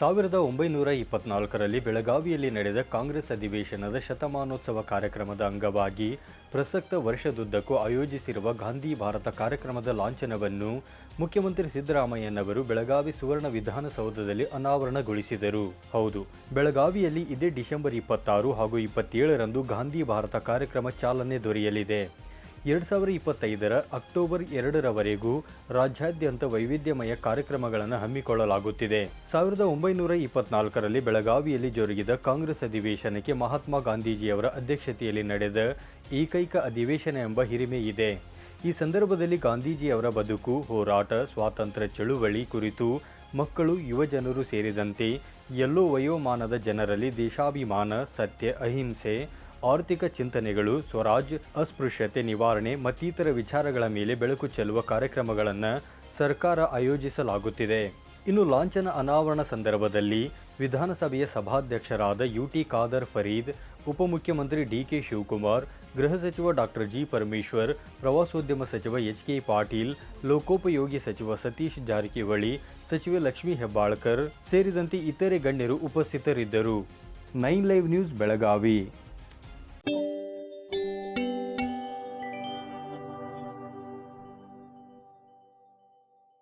ಸಾವಿರದ ಒಂಬೈನೂರ ಇಪ್ಪತ್ನಾಲ್ಕರಲ್ಲಿ ಬೆಳಗಾವಿಯಲ್ಲಿ ನಡೆದ ಕಾಂಗ್ರೆಸ್ ಅಧಿವೇಶನದ ಶತಮಾನೋತ್ಸವ ಕಾರ್ಯಕ್ರಮದ ಅಂಗವಾಗಿ ಪ್ರಸಕ್ತ ವರ್ಷದುದ್ದಕ್ಕೂ ಆಯೋಜಿಸಿರುವ ಗಾಂಧಿ ಭಾರತ ಕಾರ್ಯಕ್ರಮದ ಲಾಂಛನವನ್ನು ಮುಖ್ಯಮಂತ್ರಿ ಸಿದ್ದರಾಮಯ್ಯನವರು ಬೆಳಗಾವಿ ಸುವರ್ಣ ವಿಧಾನಸೌಧದಲ್ಲಿ ಅನಾವರಣಗೊಳಿಸಿದರು. ಹೌದು, ಬೆಳಗಾವಿಯಲ್ಲಿ ಇದೇ ಡಿಸೆಂಬರ್ ಇಪ್ಪತ್ತಾರು ಹಾಗೂ ಇಪ್ಪತ್ತೇಳರಂದು ಗಾಂಧಿ ಭಾರತ ಕಾರ್ಯಕ್ರಮ ಚಾಲನೆ ದೊರೆಯಲಿದೆ. ಎರಡು ಸಾವಿರ ಇಪ್ಪತ್ತೈದರ ಅಕ್ಟೋಬರ್ ಎರಡರವರೆಗೂ ರಾಜ್ಯಾದ್ಯಂತ ವೈವಿಧ್ಯಮಯ ಕಾರ್ಯಕ್ರಮಗಳನ್ನು ಹಮ್ಮಿಕೊಳ್ಳಲಾಗುತ್ತಿದೆ. ಸಾವಿರದ ಒಂಬೈನೂರ ಇಪ್ಪತ್ನಾಲ್ಕರಲ್ಲಿ ಬೆಳಗಾವಿಯಲ್ಲಿ ಜರುಗಿದ ಕಾಂಗ್ರೆಸ್ ಅಧಿವೇಶನಕ್ಕೆ ಮಹಾತ್ಮ ಗಾಂಧೀಜಿಯವರ ಅಧ್ಯಕ್ಷತೆಯಲ್ಲಿ ನಡೆದ ಏಕೈಕ ಅಧಿವೇಶನ ಎಂಬ ಹಿರಿಮೆ ಇದೆ. ಈ ಸಂದರ್ಭದಲ್ಲಿ ಗಾಂಧೀಜಿಯವರ ಬದುಕು, ಹೋರಾಟ, ಸ್ವಾತಂತ್ರ್ಯ ಚಳುವಳಿ ಕುರಿತು ಮಕ್ಕಳು, ಯುವಜನರು ಸೇರಿದಂತೆ ಎಲ್ಲೋ ವಯೋಮಾನದ ಜನರಲ್ಲಿ ದೇಶಾಭಿಮಾನ, ಸತ್ಯ, ಅಹಿಂಸೆ ಆರ್ಥಿಕ ಚಿಂತನೆಗಳು, ಸ್ವರಾಜ್, ಅಸ್ಪೃಶ್ಯತೆ ನಿವಾರಣೆ ಮತ್ತಿತರ ವಿಚಾರಗಳ ಮೇಲೆ ಬೆಳಕು ಚೆಲ್ಲುವ ಕಾರ್ಯಕ್ರಮಗಳನ್ನು ಸರ್ಕಾರ ಆಯೋಜಿಸಲಾಗುತ್ತಿದೆ. ಇನ್ನು ಲಾಂಛನ ಅನಾವರಣ ಸಂದರ್ಭದಲ್ಲಿ ವಿಧಾನಸಭೆಯ ಸಭಾಧ್ಯಕ್ಷರಾದ ಯುಟಿ ಖಾದರ್ ಫರೀದ್, ಉಪಮುಖ್ಯಮಂತ್ರಿ ಡಿಕೆ ಶಿವಕುಮಾರ್, ಗೃಹ ಸಚಿವ ಡಾಕ್ಟರ್ ಜಿ. ಪರಮೇಶ್ವರ್, ಪ್ರವಾಸೋದ್ಯಮ ಸಚಿವ ಎಚ್. ಕೆ. ಪಾಟೀಲ್, ಲೋಕೋಪಯೋಗಿ ಸಚಿವ ಸತೀಶ್ ಜಾರಕಿಹೊಳಿ, ಸಚಿವೆ ಲಕ್ಷ್ಮೀ ಹೆಬ್ಬಾಳ್ಕರ್ ಸೇರಿದಂತೆ ಇತರೆ ಗಣ್ಯರು ಉಪಸ್ಥಿತರಿದ್ದರು. Nine live news Belagavi.